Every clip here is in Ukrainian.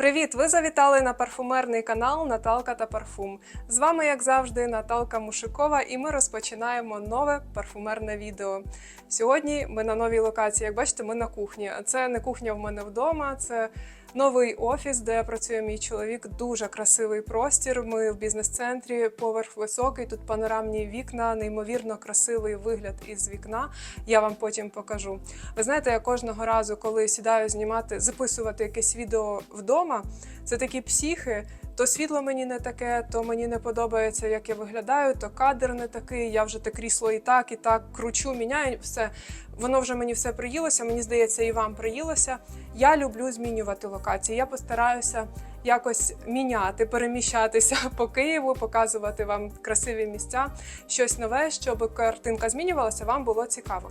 Привіт! Ви завітали на парфумерний канал Наталка та Парфум. З вами, як завжди, Наталка Мушикова, і ми розпочинаємо нове парфумерне відео. Сьогодні ми на новій локації. Як бачите, ми на кухні. Це не кухня в мене вдома, це новий офіс, де працює мій чоловік. Дуже красивий простір. Ми в бізнес-центрі, поверх високий. Тут панорамні вікна, неймовірно красивий вигляд із вікна. Я вам потім покажу. Ви знаєте, я кожного разу, коли сідаю знімати, записувати якесь відео вдома, це такі психи. То світло мені не таке, то мені не подобається, як я виглядаю, то кадр не такий. Я вже те крісло і так, і так кручу, міняю все. Воно вже мені все приїлося. Мені здається, і вам приїлося. Я люблю змінювати локації. Я постараюся якось міняти, переміщатися по Києву, показувати вам красиві місця, щось нове, щоб картинка змінювалася, вам було цікаво.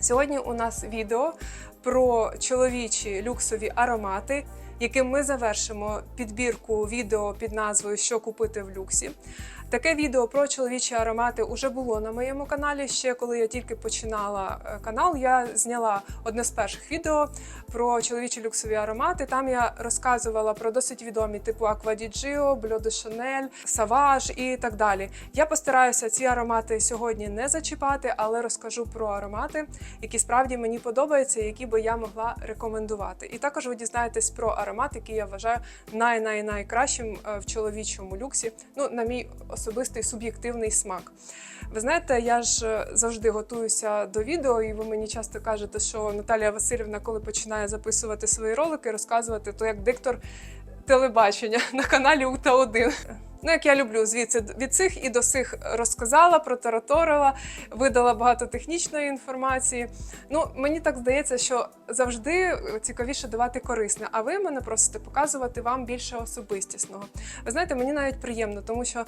Сьогодні у нас відео про чоловічі люксові аромати, яким ми завершимо підбірку відео під назвою Що купити в люксі. Таке відео про чоловічі аромати вже було на моєму каналі. Ще коли я тільки починала е, канал, я зняла одне з перших відео про чоловічі люксові аромати. Там я розказувала про досить відомі типу di Gio, Bleu de і так далі. Я постараюся ці аромати сьогодні не зачіпати, але розкажу про аромати, які справді мені подобаються, які би я могла рекомендувати. І також ви дізнаєтесь про аромат, який я вважаю най-най-найкращим е, в чоловічому люксі. Ну, на мій суб'єктивний смак. Ви знаєте, я ж е, завжди готуюся до відео, і ви мені часто кажете, що Наталія Васильівна, коли починає записувати свої ролики, розказувати, то як диктор телебачення на каналі Ута 1 Ну, як я люблю, звідси від цих і до сих розказала, протараторила, видала багато технічної інформації. Ну, мені так здається, що завжди цікавіше давати корисне, а ви мене просите показувати вам більше особистісного. Ви знаєте, мені навіть приємно, тому що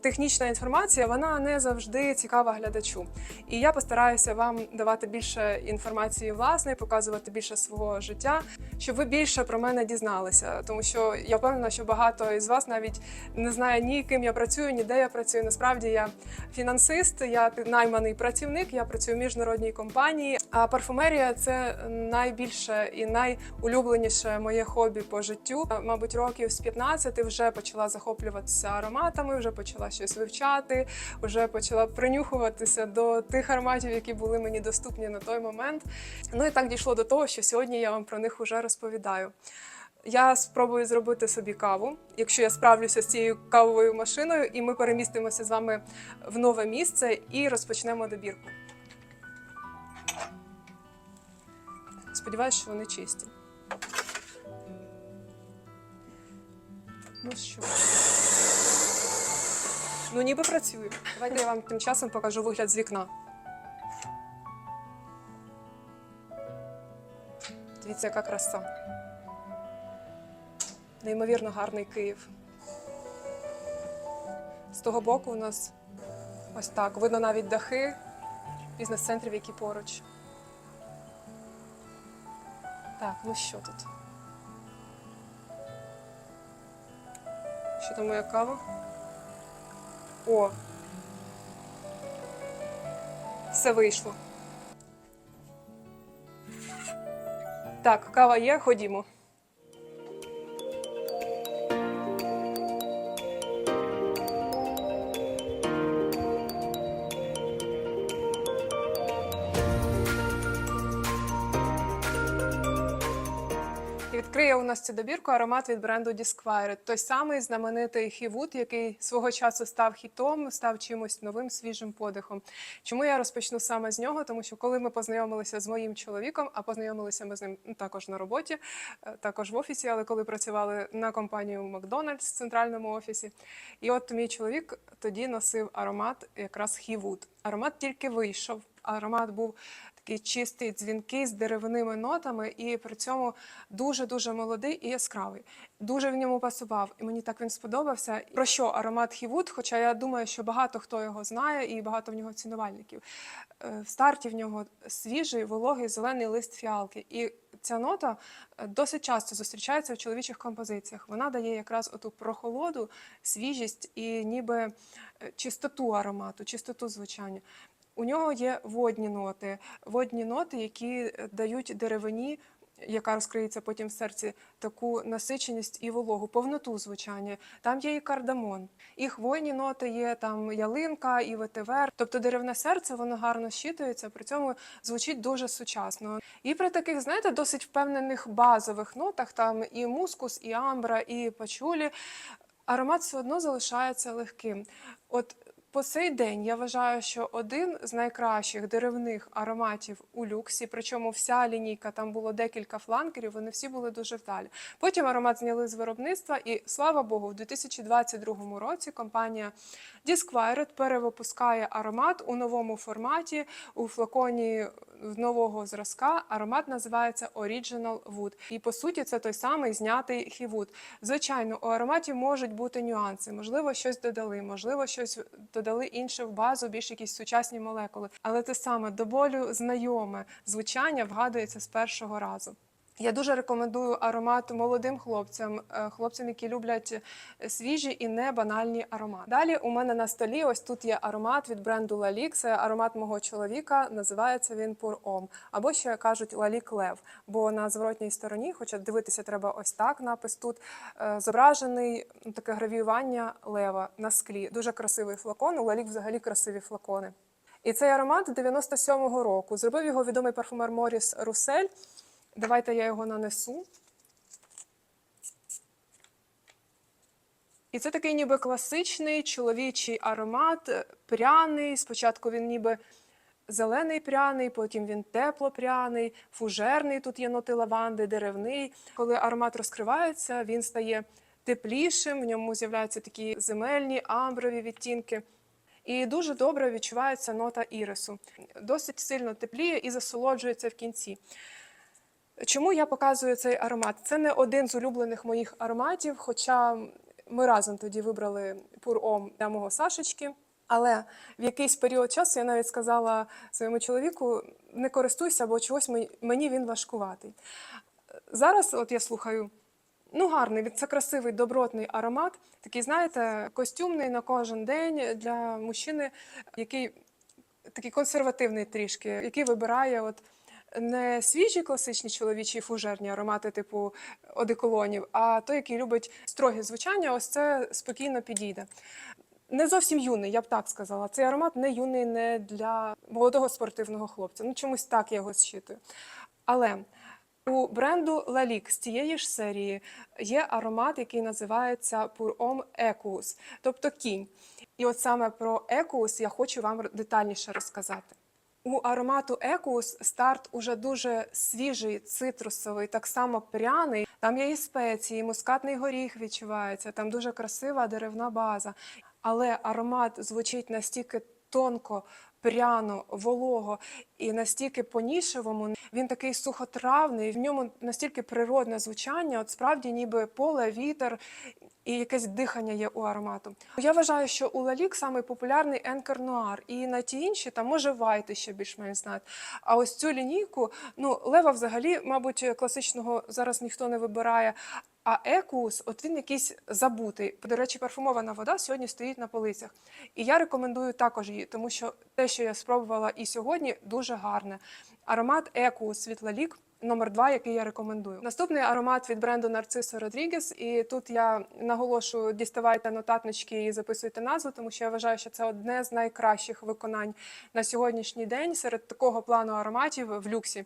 технічна інформація вона не завжди цікава глядачу. І я постараюся вам давати більше інформації власної, показувати більше свого життя, щоб ви більше про мене дізналися. Тому що я впевнена, що багато із вас навіть не знає ні ким я працюю, ні де я працюю. Насправді я фінансист, я найманий працівник, я працюю в міжнародній компанії. А парфумерія це найбільше і найулюбленіше моє хобі по життю. Мабуть, років з 15 вже почала захоплюватися ароматами, вже почала щось вивчати, вже почала принюхуватися до тих ароматів, які були мені доступні на той момент. Ну і так дійшло до того, що сьогодні я вам про них вже розповідаю. Я спробую зробити собі каву, якщо я справлюся з цією кавовою машиною, і ми перемістимося з вами в нове місце і розпочнемо добірку. Сподіваюсь, що вони чисті. Ну що? Ну, ніби працює. Давайте я вам тим часом покажу вигляд з вікна. Дивіться, яка краса. Неймовірно гарний Київ. З того боку у нас ось так. Видно навіть дахи бізнес-центрів, які поруч. Так, ну що тут? Що там моя кава? О! Все вийшло. Так, кава є, ходімо. Нас цю добірку аромат від бренду Disquire. Той самий знаменитий хівуд, який свого часу став хітом, став чимось новим свіжим подихом. Чому я розпочну саме з нього? Тому що коли ми познайомилися з моїм чоловіком, а познайомилися ми з ним ну, також на роботі, е, також в офісі, але коли працювали на компанію Макдональдс в центральному офісі. І от мій чоловік тоді носив аромат якраз хівуд. Аромат тільки вийшов. Аромат був такий чистий, дзвінкий з деревними нотами, і при цьому дуже-дуже молодий і яскравий. Дуже в ньому пасував, і мені так він сподобався. Про що аромат Хівуд? Хоча я думаю, що багато хто його знає, і багато в нього цінувальників. Е, В старті в нього свіжий, вологий, зелений лист фіалки. І ця нота е, досить часто зустрічається в чоловічих композиціях. Вона дає якраз оту прохолоду, свіжість і ніби е, чистоту аромату, чистоту звучання. У нього є водні ноти, водні ноти, які е, дають деревині яка розкриється потім в серці, таку насиченість і вологу, повноту звучання. Там є і кардамон, і хвойні ноти є, там ялинка, і ветивер. Тобто деревне серце воно гарно щитується, при цьому звучить дуже сучасно. І при таких, знаєте, досить впевнених базових нотах, там і мускус, і амбра, і пачулі, аромат все одно залишається легким. От по цей день я вважаю, що один з найкращих деревних ароматів у люксі, причому вся лінійка, там було декілька фланкерів, вони всі були дуже вдалі. Потім аромат зняли з виробництва, і слава Богу, в 2022 році компанія Disquired перевипускає аромат у новому форматі, у флаконі нового зразка. Аромат називається Original Wood. І по суті, це той самий знятий хівуд. Звичайно, у ароматі можуть бути нюанси. Можливо, щось додали, можливо, щось додали інше в базу, більш якісь сучасні молекули. Але те саме до болю знайоме звучання вгадується з першого разу. Я дуже рекомендую аромат молодим хлопцям, е, хлопцям, які люблять свіжі і не банальні аромати. Далі у мене на столі ось тут є аромат від бренду Lalique. Це аромат мого чоловіка. Називається він Homme, або ще кажуть Lalique Лев. Бо на зворотній стороні, хоча дивитися треба ось так. Напис тут е, зображений ну, таке гравіювання лева на склі. Дуже красивий флакон. У Lalique взагалі красиві флакони. І цей аромат 97-го року. Зробив його відомий парфумер Моріс Русель. Давайте я його нанесу. І це такий ніби класичний чоловічий аромат, е, пряний. Спочатку він ніби зелений пряний, потім він теплопряний, фужерний. Тут є ноти лаванди, деревний. Коли аромат розкривається, він стає теплішим, в ньому з'являються такі земельні, амброві відтінки. І дуже добре відчувається нота ірису. Досить сильно тепліє і засолоджується в кінці. Чому я показую цей аромат? Це не один з улюблених моїх ароматів, хоча ми разом тоді вибрали пур-ом для мого Сашечки. Але в якийсь період часу я навіть сказала своєму чоловіку: не користуйся, бо чогось мені- він важкуватий. Зараз, от я слухаю, ну гарний, це красивий добротний аромат, такий, знаєте, костюмний на кожен день для мужчини, який такий консервативний трішки, який вибирає от не свіжі класичні чоловічі фужерні аромати, типу одеколонів, а той, який любить строгі звучання, ось це спокійно підійде. Не зовсім юний, я б так сказала. Цей аромат не юний, не для молодого спортивного хлопця. Ну чомусь так я його зчитую. Але у бренду Lalique з цієї ж серії є аромат, який називається Homme Equus, тобто кінь. І от саме про Equus я хочу вам детальніше розказати. У аромату Екус старт уже дуже свіжий, цитрусовий, так само пряний. Там є і спеції, і мускатний горіх відчувається, там дуже красива деревна база. Але аромат звучить настільки тонко, пряно, волого і настільки по-нішевому. Він такий сухотравний, в ньому настільки природне звучання, от справді ніби поле, вітер і якесь дихання є у аромату. Я вважаю, що у Лалік самий популярний Енкер Нуар, і на ті інші там може Вайти ще більш-менш знають. А ось цю лінійку, ну лева взагалі, мабуть, класичного зараз ніхто не вибирає. А екус, от він якийсь забутий. До речі, парфумована вода сьогодні стоїть на полицях. І я рекомендую також її, тому що те, що я спробувала і сьогодні, дуже гарне. Аромат екус Світлалік номер два, який я рекомендую. Наступний аромат від бренду Нарцисо Родрігес. І тут я наголошую, діставайте нотатнички і записуйте назву, тому що я вважаю, що це одне з найкращих виконань на сьогоднішній день серед такого плану ароматів в люксі.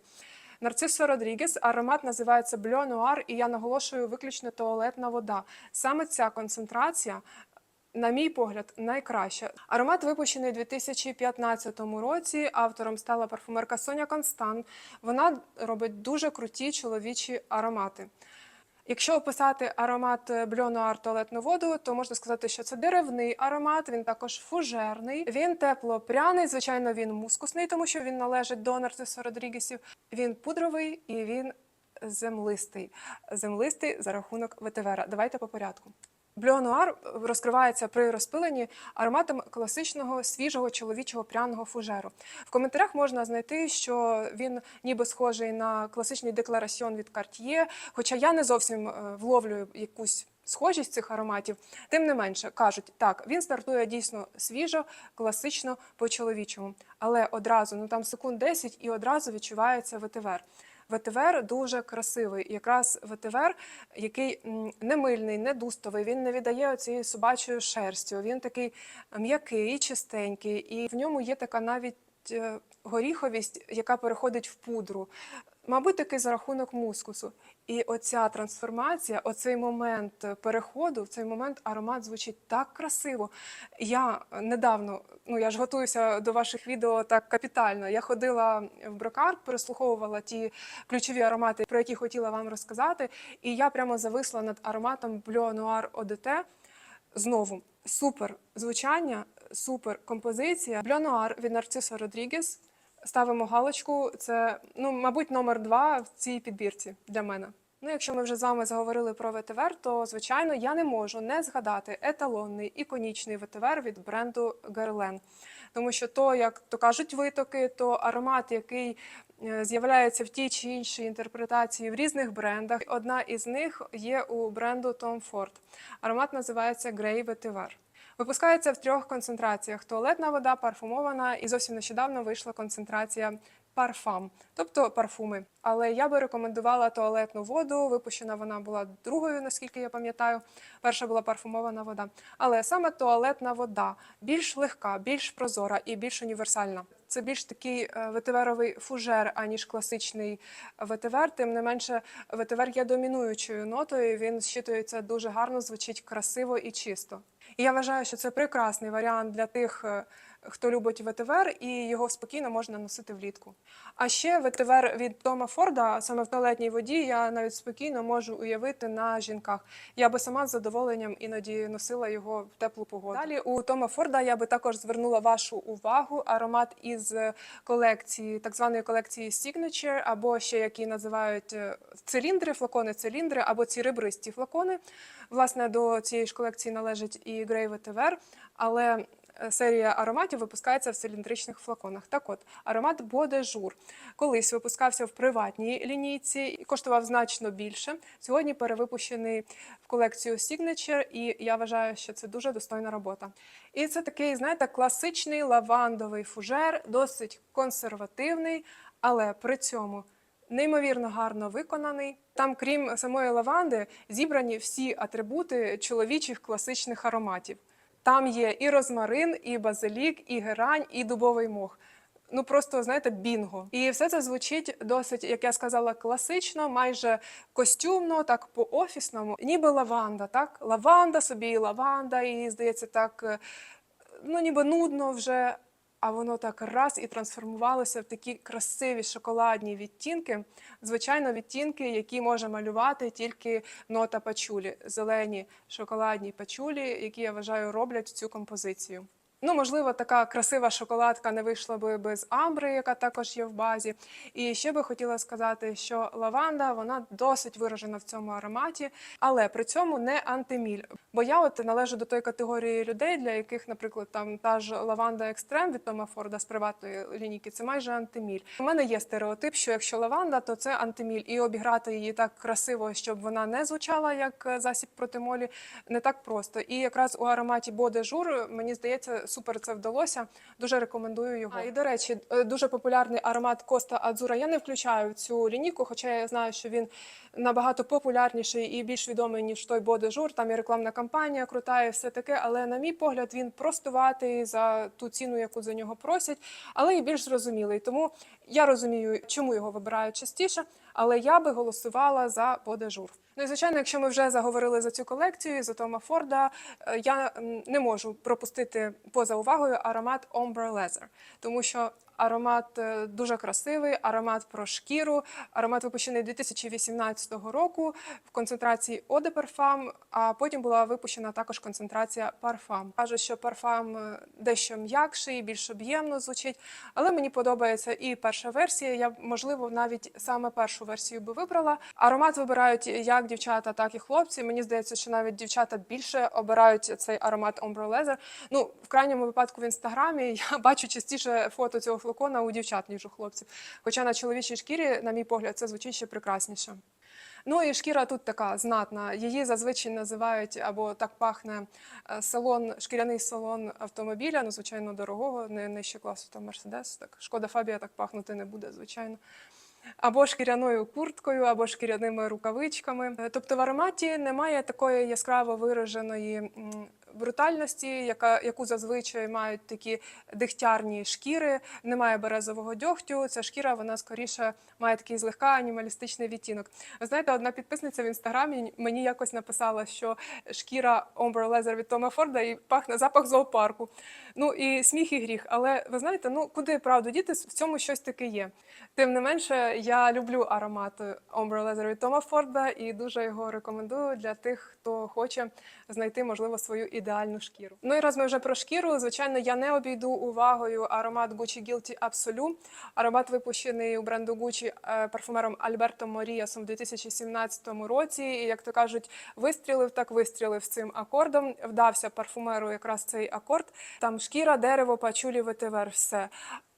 Нарцисо Родрігес, аромат називається Бльо Нуар, і я наголошую виключно туалетна вода. Саме ця концентрація. На мій погляд, найкраща. Аромат випущений у 2015 році. Автором стала парфумерка Соня Констант. Вона робить дуже круті чоловічі аромати. Якщо описати аромат Bleu Noir туалетну воду, то можна сказати, що це деревний аромат, він також фужерний, він тепло-пряний, звичайно, він мускусний, тому що він належить до нарцисо Родрігесів. Він пудровий і він землистий. Землистий за рахунок ветивера. Давайте по порядку. Блю Нуар розкривається при розпиленні ароматом класичного свіжого чоловічого пряного фужеру. В коментарях можна знайти, що він ніби схожий на класичний деклараціон від Cartier, хоча я не зовсім е, вловлюю якусь схожість цих ароматів. Тим не менше кажуть, так він стартує дійсно свіжо, класично по чоловічому, але одразу ну там секунд 10 і одразу відчувається ветивер. Ветивер дуже красивий. Якраз ветивер, який не мильний, не дустовий, він не віддає цією собачою шерстю. Він такий м'який, чистенький, і в ньому є така навіть е, горіховість, яка переходить в пудру. Мабуть, такий за рахунок мускусу. І оця трансформація, оцей момент переходу, в цей момент аромат звучить так красиво. Я недавно, ну я ж готуюся до ваших відео так капітально. Я ходила в брокарт, переслуховувала ті ключові аромати, про які хотіла вам розказати. І я прямо зависла над ароматом Bleu Noir. Знову супер звучання, супер композиція. Bleu від Нарцисо Родрігес. Ставимо галочку. Це, ну, мабуть, номер два в цій підбірці для мене. Ну, якщо ми вже з вами заговорили про ветивер, то звичайно я не можу не згадати еталонний іконічний ветивер від бренду Guerlain. Тому що то, як то кажуть витоки, то аромат, який е, з'являється в тій чи іншій інтерпретації в різних брендах. Одна із них є у бренду Tom Ford. Аромат називається Grey Vetiver. Випускається в трьох концентраціях: туалетна вода, парфумована, і зовсім нещодавно вийшла концентрація парфам, тобто парфуми. Але я би рекомендувала туалетну воду. Випущена вона була другою, наскільки я пам'ятаю. Перша була парфумована вода. Але саме туалетна вода більш легка, більш прозора і більш універсальна. Це більш такий е, ветиверовий фужер, аніж класичний ветивер. Тим не менше, ветивер є домінуючою нотою. Він щитується дуже гарно, звучить красиво і чисто. І я вважаю, що це прекрасний варіант для тих, е, хто любить ветивер, і його спокійно можна носити влітку. А ще ветивер від Тома Форда, саме в туалетній воді, я навіть спокійно можу уявити на жінках. Я би сама з задоволенням іноді носила його в теплу погоду. Далі у Тома Форда я би також звернула вашу увагу аромат із колекції, так званої колекції Signature, або ще які називають е, циліндри, флакони циліндри, або ці ребристі флакони. Власне, до цієї ж колекції належить і Grey Vetiver, але серія ароматів випускається в циліндричних флаконах. Так от, аромат Боде Жур колись випускався в приватній лінійці і коштував значно більше. Сьогодні перевипущений в колекцію Signature, і я вважаю, що це дуже достойна робота. І це такий, знаєте, класичний лавандовий фужер, досить консервативний, але при цьому неймовірно гарно виконаний. Там, крім самої лаванди, зібрані всі атрибути чоловічих класичних ароматів. Там є і розмарин, і базилік, і герань, і дубовий мох. Ну просто знаєте, бінго. І все це звучить досить, як я сказала, класично, майже костюмно, так по-офісному, ніби лаванда. Так, лаванда собі і лаванда, і здається, так е, ну ніби нудно вже. А воно так раз і трансформувалося в такі красиві шоколадні відтінки. Звичайно, відтінки, які може малювати тільки нота пачулі, зелені шоколадні пачулі, які я вважаю роблять цю композицію. Ну, можливо, така красива шоколадка не вийшла би без амбри, яка також є в базі. І ще би хотіла сказати, що лаванда вона досить виражена в цьому ароматі, але при цьому не антиміль. Бо я от належу до тої категорії людей, для яких, наприклад, там та ж лаванда екстрем від Тома Форда з приватної лінійки, це майже антиміль. У мене є стереотип, що якщо лаванда, то це антиміль, і обіграти її так красиво, щоб вона не звучала як е, засіб проти молі, не так просто. І якраз у ароматі Боде Жур мені здається, супер це вдалося. Дуже рекомендую його. А, і до речі, е, дуже популярний аромат Коста Адзура. Я не включаю в цю лінійку, хоча я знаю, що він набагато популярніший і більш відомий ніж той Боде Жур. Там і рекламна кампанія крута, і все таке. Але на мій погляд, він простуватий за ту ціну, яку за нього просять, але і більш зрозумілий. Тому я розумію, чому його вибирають частіше, але я би голосувала за подежур. Ну і звичайно, якщо ми вже заговорили за цю колекцію, за Тома Форда, е, я не можу пропустити поза увагою аромат Ombre Leather, тому що аромат е, дуже красивий, аромат про шкіру, аромат випущений 2018 року в концентрації Eau de Parfum, а потім була випущена також концентрація парфам. Кажуть, що парфам е, дещо м'якший, більш об'ємно звучить, але мені подобається і перша версія. Я можливо навіть саме першу версію би вибрала. Аромат вибирають як дівчата, так і хлопці. Мені здається, що навіть дівчата більше обирають цей аромат Ombre Leather. Ну, в крайньому випадку в інстаграмі я бачу частіше фото цього флакона у дівчат, ніж у хлопців. Хоча на чоловічій шкірі, на мій погляд, це звучить ще прекрасніше. Ну і шкіра тут така знатна. Її зазвичай називають або так пахне е, салон, шкіряний салон автомобіля, ну звичайно, дорогого, не нижче класу там Мерседес. Так шкода Фабія так пахнути не буде, звичайно. або шкіряною курткою, або шкіряними рукавичками. Е, Тобто в ароматі немає такої яскраво вираженої брутальності, яка, яку зазвичай мають такі дегтярні шкіри, немає березового дьогтю. Ця шкіра вона скоріше має такий злегка анімалістичний відтінок. Ви знаєте, одна підписниця в інстаграмі мені якось написала, що шкіра Ombre Leather від Тома Форда і пахне запах зоопарку. Ну і сміх і гріх. Але ви знаєте, ну куди правду діти, в цьому щось таке є. Тим не менше, я люблю аромат Ombre Leather від Тома Форда і дуже його рекомендую для тих, хто хоче знайти, можливо, свою ідеальну шкіру. Ну і раз ми вже про шкіру, звичайно, я не обійду увагою аромат Gucci Guilty Absolu. Аромат випущений у бренду Gucci е, парфумером Альберто Моріасом у 2017 році. І як то кажуть, вистрілив так вистрілив цим акордом. Вдався парфумеру якраз цей акорд. Там шкіра, дерево, пачулі, ветивер, все.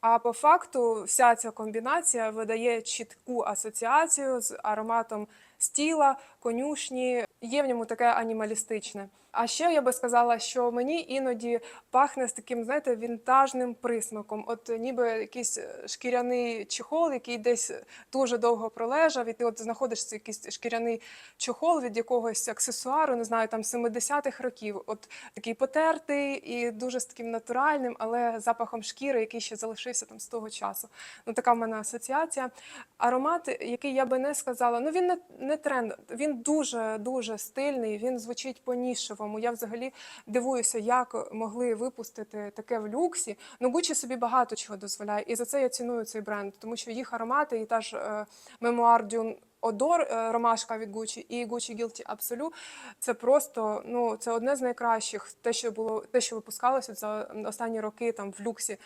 А по факту вся ця комбінація видає чітку асоціацію з ароматом стіла, конюшні. Є в ньому таке анімалістичне. А ще я би сказала, що мені іноді пахне з таким, знаєте, вінтажним присмаком. От ніби якийсь е, шкіряний чехол, який десь дуже довго пролежав, і ти от знаходиш якийсь шкіряний чохол від якогось аксесуару, не знаю, там 70-х років. От такий потертий і дуже з таким натуральним, але запахом шкіри, який ще залишився там з того часу. Ну така в мене асоціація. Аромат, який я би не сказала, ну він не, не тренд, він дуже дуже стильний, він звучить по-нішевому. Я взагалі дивуюся, як могли випустити таке в люксі. Ну Gucci собі багато чого дозволяє, і за це я ціную цей бренд, тому що їх аромати, і та ж мемуар Дюн Одор ромашка від Gucci і Gucci Guilty Absolu – це просто ну це одне з найкращих. Те, що було те, що випускалося за останні роки там в люксі.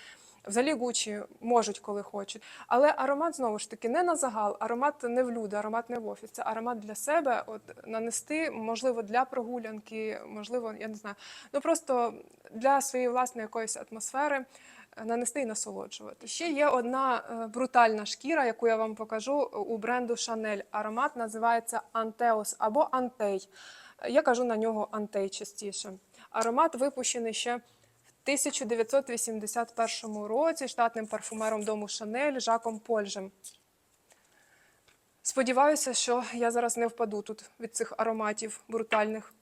Взагалі Гучі можуть, коли хочуть. Але аромат знову ж таки не на загал, аромат не в люди, аромат не в офіс. Це аромат для себе. От нанести, можливо, для прогулянки, можливо, я не знаю. Ну просто для своєї власної якоїсь атмосфери е, нанести і насолоджувати. Ще є одна е, брутальна шкіра, яку я вам покажу у бренду Chanel. Аромат називається Anteos або Антей. Я кажу на нього Антей частіше. Аромат випущений ще 1981 році штатним парфумером дому Шанель Жаком Польжем. Сподіваюся, що я зараз не впаду тут від цих ароматів брутальних.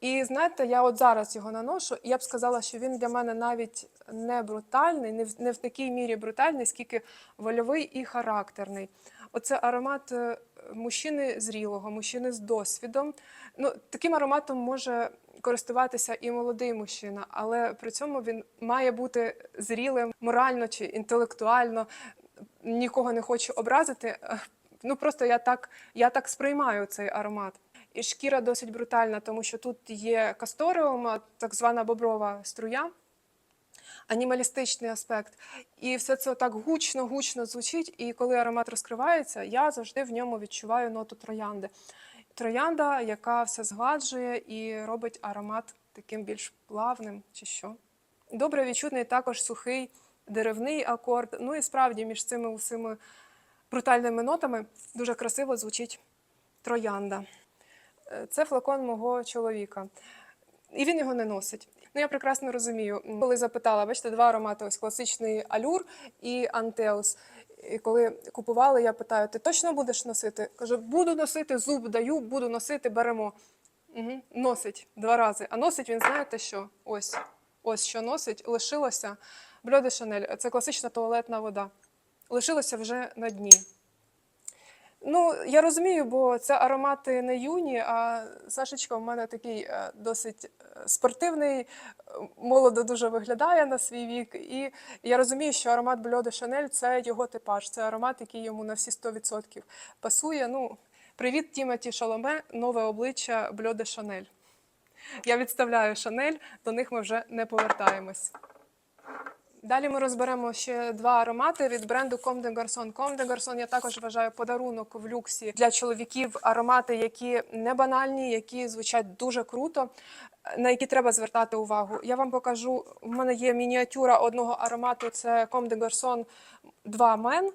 І знаєте, я от зараз його наношу, і я б сказала, що він для мене навіть не брутальний, не в, не в такій мірі брутальний, скільки вольовий і характерний. Оце аромат е, мужчини зрілого, мужчини з досвідом. Ну, таким ароматом може користуватися і молодий мужчина, але при цьому він має бути зрілим морально чи інтелектуально. Нікого не хочу образити. Ну просто я так, я так сприймаю цей аромат. І шкіра досить брутальна, тому що тут є касториум, так звана боброва струя, анімалістичний аспект. І все це так гучно, гучно звучить. І коли аромат розкривається, я завжди в ньому відчуваю ноту троянди. Троянда, яка все згладжує і робить аромат таким більш плавним чи що. Добре відчутний також сухий деревний акорд. Ну і справді між цими усіми брутальними нотами дуже красиво звучить троянда. Е, Це флакон мого чоловіка. І він його не носить. Ну я прекрасно розумію. Коли запитала, бачите, два аромати: ось класичний алюр і антеус. І коли купували, я питаю: ти точно будеш носити? Каже, буду носити, зуб даю, буду носити, беремо. Угу. Носить два рази. А носить він, знаєте що? Ось. Ось що носить. Лишилося Бльоди Шанель. Це класична туалетна вода. Лишилося вже на дні. Ну, я розумію, бо це аромати не юні, а Сашечка в мене такий е, досить е, спортивний, е, молодо дуже виглядає на свій вік. І я розумію, що аромат Бльоде Шанель це його типаж, це аромат, який йому на всі 100% пасує. Ну, привіт, Тімоті Шаломе, нове обличчя Бльоде Шанель. Я відставляю Шанель, до них ми вже не повертаємось. Далі ми розберемо ще два аромати від бренду Comme des Garçons. Comme des я також вважаю подарунок в люксі для чоловіків. Аромати, які не банальні, які звучать дуже круто, на які треба звертати увагу. Я вам покажу. У мене є мініатюра одного аромату. Це Comme des Garçons 2 Men.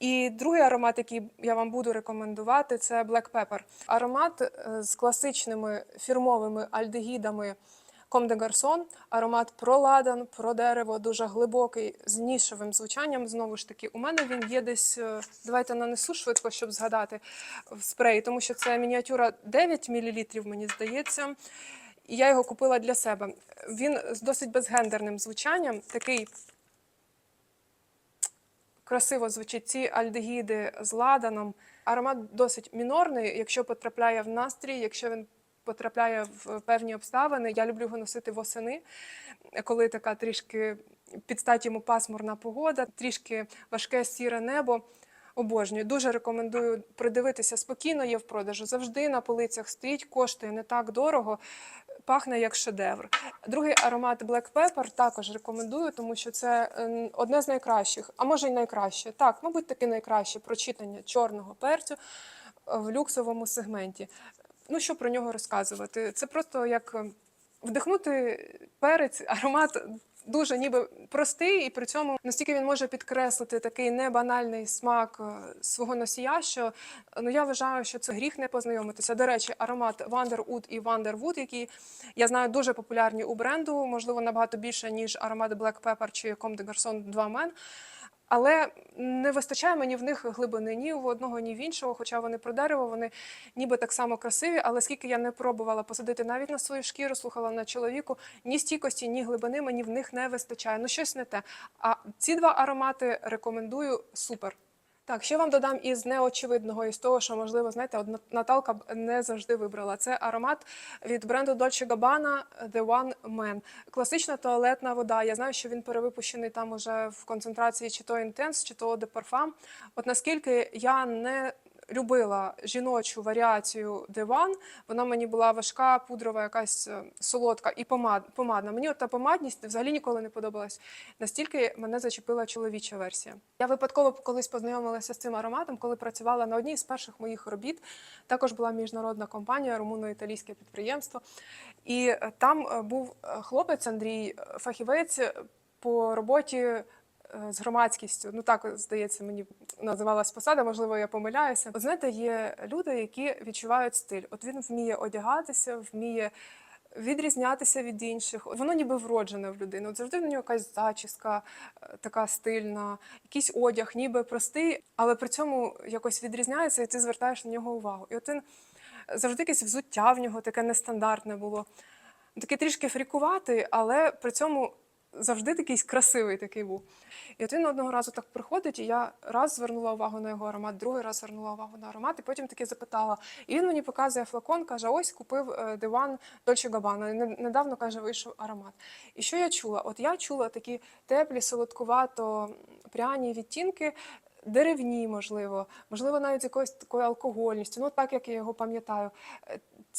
І другий аромат, який я вам буду рекомендувати, це Black Pepper. Аромат е, з класичними фірмовими альдегідами Comme de Garçon, аромат про ладан, про дерево, дуже глибокий, з нішевим звучанням. Знову ж таки, у мене він є десь. е, Давайте нанесу швидко, щоб згадати в спреї, тому що це мініатюра 9 мл, мені здається. І я його купила для себе. Він з досить безгендерним звучанням, такий красиво звучить ці альдегіди з ладаном. Аромат досить мінорний, якщо потрапляє в настрій, якщо він потрапляє в певні обставини. Я люблю його носити восени, коли така трішки під стать йому пасмурна погода, трішки важке сіре небо. Обожнюю. Дуже рекомендую придивитися спокійно, є в продажу. Завжди на полицях стоїть, коштує не так дорого, пахне як шедевр. Другий аромат Black Pepper також рекомендую, тому що це ем, одне з найкращих, а може й найкраще. Так, мабуть, таки найкраще прочитання чорного перцю в люксовому сегменті. Ну, що про нього розказувати? Це просто як ем, вдихнути перець, аромат дуже ніби простий, і при цьому настільки він може підкреслити такий небанальний смак е, свого носія, що ну я вважаю, що це гріх не познайомитися. До речі, аромат Wonderwood і Wonderwood, які я знаю дуже популярні у бренду, можливо, набагато більше ніж аромат Black Pepper чи Comme de Garçon 2 Men. Але не вистачає мені в них глибини ні в одного, ні в іншого, хоча вони про дерево, вони ніби так само красиві. Але скільки я не пробувала посадити навіть на свою шкіру, слухала на чоловіку, ні стійкості, ні глибини мені в них не вистачає. Ну щось не те. А ці два аромати рекомендую супер. Так, що вам додам із неочевидного, із того, що можливо, знаєте, от Наталка б не завжди вибрала. Це аромат від бренду Dolce Gabbana The One Man. Класична туалетна вода. Я знаю, що він перевипущений там уже в концентрації чи то Intense, чи то де парфам. От наскільки я не любила жіночу варіацію One, вона мені була важка, пудрова, якась е, солодка і помад, помадна. Мені от та помадність взагалі ніколи не подобалась. Настільки мене зачепила чоловіча версія. Я випадково колись познайомилася з цим ароматом, коли працювала на одній з перших моїх робіт. Також була міжнародна компанія, румуно-італійське підприємство. І е, там е, був хлопець Андрій, фахівець по роботі з громадськістю. Ну так здається, мені називалась посада, можливо, я помиляюся. От знаєте, є люди, які відчувають стиль. От він вміє одягатися, вміє. Відрізнятися від інших, воно ніби вроджене в людину. Завжди в нього якась зачіска е, така стильна, якийсь одяг, ніби простий, але при цьому якось відрізняється, і ти звертаєш на нього увагу. І от він завжди якесь взуття в нього таке нестандартне було. Таке трішки фрікуватий, але при цьому завжди такий красивий такий був. І от він одного разу так приходить, і я раз звернула увагу на його аромат, другий раз звернула увагу на аромат, і потім таки запитала. І він мені показує флакон, каже: ось купив диван Dolce Gabbana. Недавно каже, вийшов аромат. І що я чула? От я чула такі теплі, солодкувато пряні відтінки. Деревні, можливо, можливо, навіть якоюсь такою алкогольністю, ну так як я його пам'ятаю,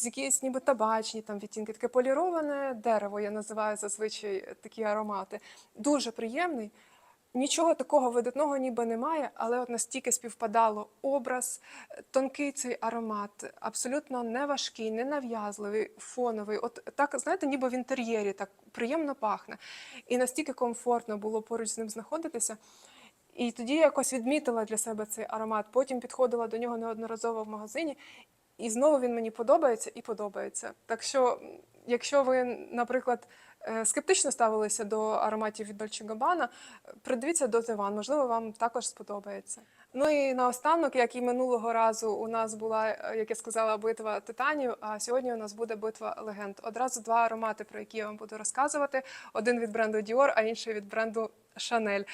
якісь ніби табачні там відтінки, таке поліроване дерево, я називаю зазвичай такі аромати. Дуже приємний. Нічого такого видатного ніби немає, але от настільки співпадало образ, тонкий цей аромат, абсолютно не важкий, не нав'язливий, фоновий. От так, знаєте, ніби в інтер'єрі так приємно пахне. І настільки комфортно було поруч з ним знаходитися. І тоді я якось відмітила для себе цей аромат. Потім підходила до нього неодноразово в магазині, і знову він мені подобається і подобається. Так що, якщо ви, наприклад, е, скептично ставилися до ароматів від Dolce Gabbana, придивіться до Зеван, можливо, вам також сподобається. Ну і наостанок, як і минулого разу, у нас була, е, як я сказала, битва титанів. А сьогодні у нас буде битва легенд. Одразу два аромати, про які я вам буду розказувати: один від бренду Dior, а інший від бренду Chanel.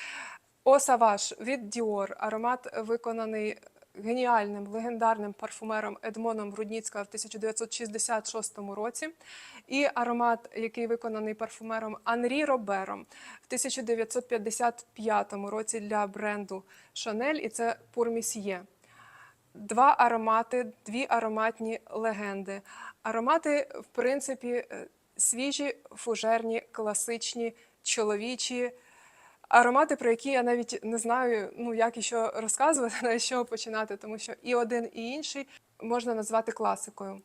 О Саваш від Dior. Аромат виконаний геніальним легендарним парфумером Едмоном Рудніцька в 1966 році. І аромат, який виконаний парфумером Анрі Робером в 1955 році для бренду Chanel, і це Messier. Два аромати, дві ароматні легенди. Аромати, в принципі, е, свіжі, фужерні, класичні, чоловічі. Аромати, про які я навіть не знаю, ну як і що розказувати, з чого починати, тому що і один, і інший можна назвати класикою.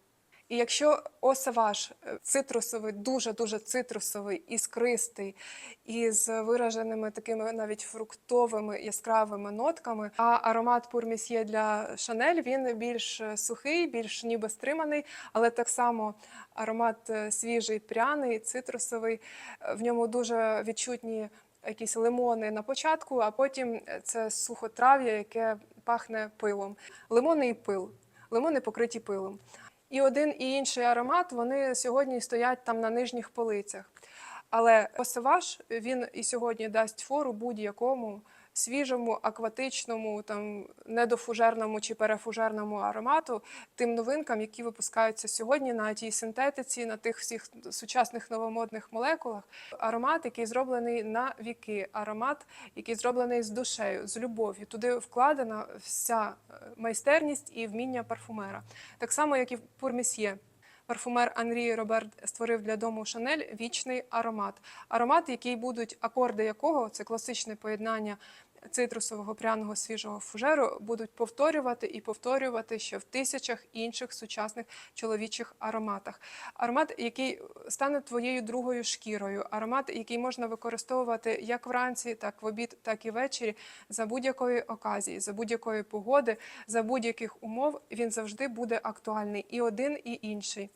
І якщо осаваш е, цитрусовий, дуже дуже цитрусовий, іскристий, із вираженими такими навіть фруктовими яскравими нотками, а аромат пурмісьє для Шанель він більш е, сухий, більш ніби стриманий, але так само аромат е, свіжий, пряний, цитрусовий. В ньому дуже відчутні якісь лимони на початку, а потім це сухотрав'я, яке пахне пилом. Лимони і пил. Лимони покриті пилом. І один і інший аромат вони сьогодні стоять там на нижніх полицях. Але осаваш він і сьогодні дасть фору будь-якому свіжому, акватичному, там недофужерному чи перефужерному аромату, тим новинкам, які випускаються сьогодні на тій синтетиці, на тих всіх сучасних новомодних молекулах. Аромат, який зроблений на віки, аромат, який зроблений з душею, з любов'ю. Туди вкладена вся е, майстерність і вміння парфумера. Так само, як і в Пурмісьє. Парфумер Анрі Роберт створив для дому Шанель вічний аромат. Аромат, який будуть акорди якого це класичне поєднання цитрусового пряного свіжого фужеру, будуть повторювати і повторювати ще в тисячах інших сучасних чоловічих ароматах. Аромат, який стане твоєю другою шкірою, аромат, який можна використовувати як вранці, так в обід, так і ввечері, за будь-якої оказії, за будь-якої погоди, за будь-яких умов він завжди буде актуальний і один, і інший.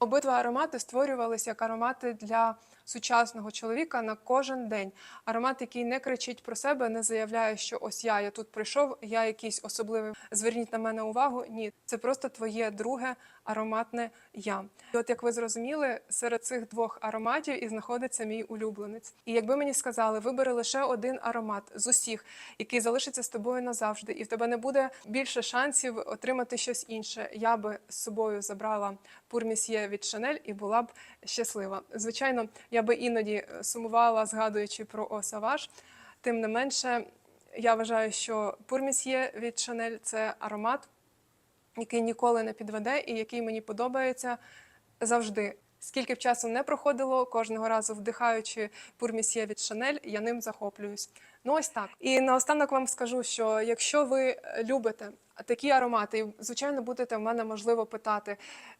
Обидва аромати створювалися як аромати для сучасного чоловіка на кожен день. Аромат, який не кричить про себе, не заявляє, що ось я, я тут прийшов, я якийсь особливий. Зверніть на мене увагу. Ні, це просто твоє друге ароматне я. І от як ви зрозуміли, серед цих двох ароматів і знаходиться мій улюбленець. І якби мені сказали, вибери лише один аромат з усіх, який залишиться з тобою назавжди, і в тебе не буде більше шансів отримати щось інше. Я би з собою забрала пурмісьє від Шанель і була б щаслива. Звичайно, я би іноді е, сумувала, згадуючи про Осаваш. Тим не менше, я вважаю, що пурмісьє від Шанель це аромат, який ніколи не підведе і який мені подобається завжди. Скільки б часу не проходило, кожного разу вдихаючи пурмісьє від Шанель, я ним захоплююсь. Ну ось так. І наостанок вам скажу, що якщо ви любите такі аромати, і звичайно будете в мене можливо питати,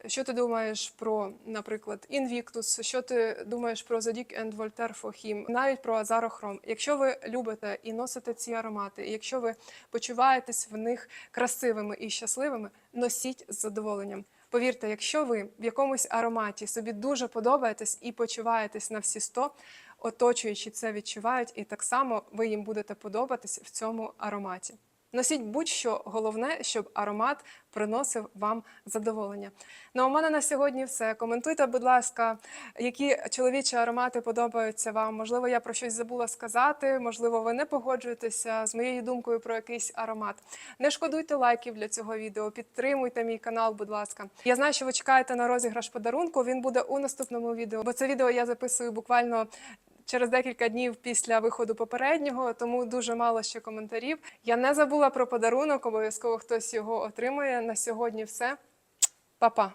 що ти думаєш про, наприклад, Invictus, що ти думаєш про Zadig and Voltaire for Him, навіть про Азарохром. Якщо ви любите і носите ці аромати, і якщо ви почуваєтесь в них красивими і щасливими, носіть з задоволенням. Повірте, якщо ви в якомусь ароматі собі дуже подобаєтесь і почуваєтесь на всі 100, оточуючі це відчувають, і так само ви їм будете подобатись в цьому ароматі. Носіть будь-що головне, щоб аромат приносив вам задоволення. Ну а у мене на сьогодні все. Коментуйте, будь ласка, які чоловічі аромати подобаються вам. Можливо, я про щось забула сказати, можливо, ви не погоджуєтеся з моєю думкою про якийсь аромат. Не шкодуйте лайків для цього відео, підтримуйте мій канал, будь ласка. Я знаю, що ви чекаєте на розіграш подарунку. Він буде у наступному відео, бо це відео я записую буквально через декілька днів після виходу попереднього, тому дуже мало ще коментарів. Я не забула про подарунок, обов'язково хтось його отримує. На сьогодні все. Па-па!